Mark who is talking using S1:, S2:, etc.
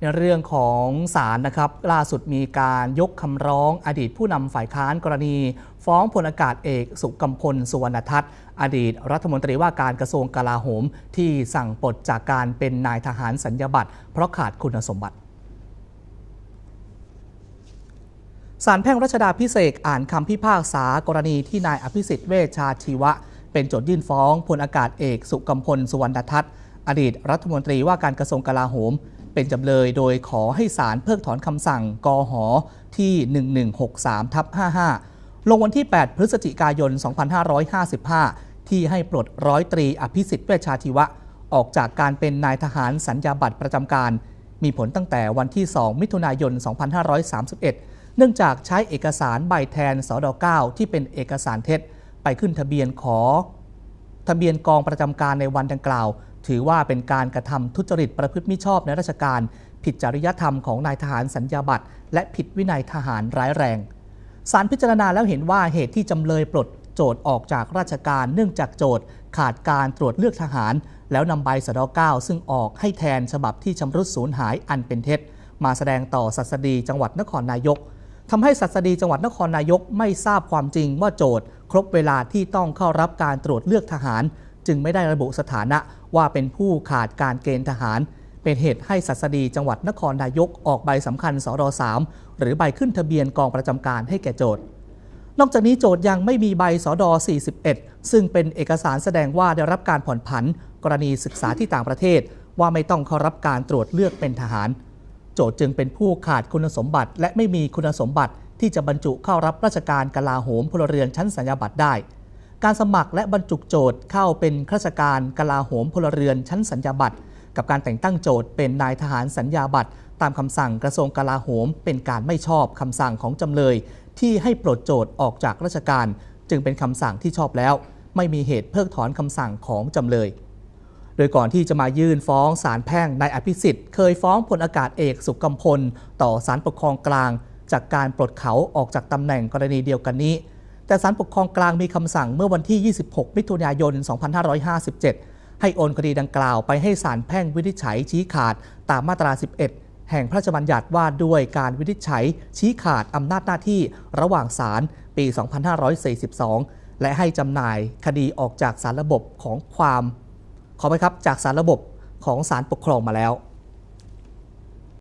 S1: ในเรื่องของศาลนะครับ ล่าสุดมีการยกคำร้องอดีตผู้นำฝ่ายค้านกรณี ฟ้องพลอากาศเอกสุกัมพลสุวรรณทัศน์ อดีตรัฐมนตรีว่าการกระทรวงกลาโหม ที่สั่งปลดจากการเป็นนายทหารสัญญาบัตรเพราะขาดคุณสมบัติศาลแพ่งรัชดาพิเศษอ่านคำพิพากษากรณีที่นายอภิสิทธิ์เวชชาชีวะ เป็นโจทยื่นฟ้องพลอากาศเอกสุกัมพลสุวรรณทัศน์ อดีตรัฐมนตรีว่าการกระทรวงกลาโหม เป็นจำเลยโดยขอให้ศาลเพิกถอนคำสั่งกอหอที่ 1163ทับ55 ลงวันที่ 8 พฤศจิกายน 2555 ที่ให้ปลดร้อยตรีอภิสิทธิ์เวชชาชีวะ ออกจากการเป็นนายทหารสัญญาบัตรประจำการ มีผลตั้งแต่วันที่ 2 มิถุนายน 2531 เนื่องจากใช้เอกสารใบแทนสอด9ที่เป็นเอกสารเท็จ ไปขึ้นทะเบียนขอทะเบียนกองประจำการในวันดังกล่าว ถือว่าเป็นการกระทำทุจริตประพฤติมิชอบในราชการ ผิดจริยธรรมของนายทหารสัญญาบัตรและผิดวินัยทหารร้ายแรงศาลพิจารณาแล้วเห็นว่าเหตุที่จำเลยปลดโจทย์ออกจากราชการเนื่องจากโจทย์ขาดการตรวจเลือกทหาร แล้วนำใบสด9ซึ่งออกให้แทนฉบับที่ชำรุดสูญหายอันเป็นเท็จ มาแสดงต่อสัสดีจังหวัดนครนายกทำให้สัสดีจังหวัดนครนายกไม่ทราบความจริงว่าโจทย์ ครบเวลาที่ต้องเข้ารับการตรวจเลือกทหาร จึงไม่ได้ระบุสถานะว่าเป็นผู้ขาดการเกณฑ์ทหาร เป็นเหตุให้สัสดีจังหวัดนครนายกออกใบสำคัญสร3หรือใบขึ้นทะเบียนกองประจำการให้แก่โจทย์นอกจากนี้โจทย์ยังไม่มีใบสอดอ41 ซึ่งเป็นเอกสารแสดงว่าได้รับการผ่อนผัน กรณีศึกษาที่ต่างประเทศ ว่าไม่ต้องเข้ารับการตรวจเลือกเป็นทหาร โจทย์จึงเป็นผู้ขาดคุณสมบัติ และไม่มีคุณสมบัติที่จะบรรจุเข้ารับราชการกลาโหมพลเรือนชั้นสัญญาบัตรได้ การสมัครและบรรจุโจทย์เข้าเป็นข้าราชการกลาโหมพลเรือนชั้นสัญญาบัตรกับการแต่งตั้งโจทย์เป็นนายทหารสัญญาบัตรตามคำสั่งกระทรวงกลาโหม เป็นการไม่ชอบคำสั่งของจำเลย ที่ให้ปลดโจทย์ออกจากราชการ จึงเป็นคำสั่งที่ชอบแล้ว ไม่มีเหตุเพิกถอนคำสั่งของจำเลย โดยก่อนที่จะมายื่นฟ้องศาลแพ่งนายอภิสิทธิ์เคยฟ้องพลอากาศเอกสุกำพล ต่อศาลปกครองกลาง จากการปลดเขาออกจากตำแหน่งกรณีเดียวกันนี้ แต่ศาลปกครองกลางมีคำสั่งเมื่อวันที่ 26 มิถุนายน 2557 ให้โอนคดีดังกล่าวไปให้ศาลแพ่งวินิจฉัยชี้ขาดตามมาตรา 11 แห่งพระราชบัญญัติว่าด้วยการวินิจฉัยชี้ขาดอำนาจหน้าที่ระหว่างศาลปี 2542 และให้จำหน่ายคดีออกจากสารระบบของความ ขอไปครับจากสารระบบของศาลปกครองมาแล้ว